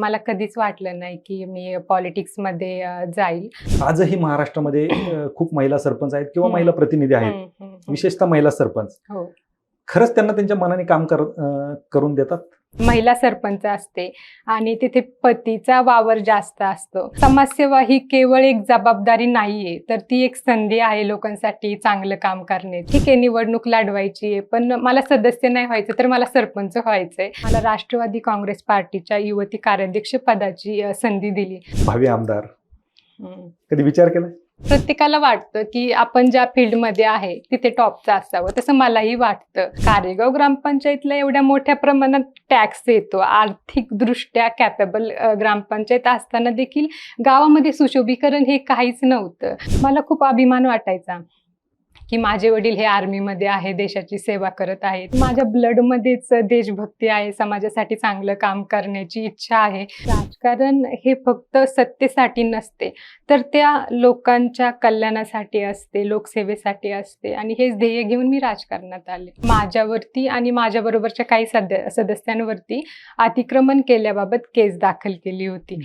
मला कधीच वाटलं नाही की मी पॉलिटिक्समध्ये जाईल आजही महाराष्ट्रामध्ये खूप महिला सरपंच आहेत किंवा. महिला प्रतिनिधी आहेत. विशेषतः महिला सरपंच हो खरंच त्यांना त्यांच्या मनाने काम कर करून देतात? महिला सरपंच असते आणि तिथे पतीचा वावर जास्त असतो. समाजसेवा ही केवळ एक जबाबदारी नाहीये तर ती एक संधी आहे लोकांसाठी चांगलं काम करणे. ठीक आहे निवडणूक लढवायची आहे पण मला सदस्य नाही व्हायचं तर मला सरपंच व्हायचंय. मला राष्ट्रवादी काँग्रेस पार्टीच्या युवती कार्याध्यक्ष पदाची संधी दिली. भावी आमदार. कधी विचार केला? प्रत्येकाला वाटतं की आपण ज्या फील्डमध्ये आहे तिथे टॉपचं असावं. तसं मलाही वाटतं. कारेगाव ग्रामपंचायतला एवढ्या मोठ्या प्रमाणात टॅक्स येतो. आर्थिक दृष्ट्या कॅपेबल ग्रामपंचायत असताना देखील गावामध्ये सुशोभीकरण हे काहीच नव्हतं. मला खूप अभिमान वाटायचा. की माझे वडील हे आर्मीमध्ये आहे देशाची सेवा करत आहेत. माझ्या ब्लडमध्येच देशभक्ती आहे समाजासाठी चांगलं काम करण्याची इच्छा आहे. राजकारण हे फक्त सत्तेसाठी नसते तर त्या लोकांच्या कल्याणासाठी असते लोकसेवेसाठी असते. आणि हेच ध्येय घेऊन मी राजकारणात आले. माझ्यावरती आणि माझ्याबरोबरच्या काही सदस्यांवरती अतिक्रमण केल्याबाबत केस दाखल केली होती.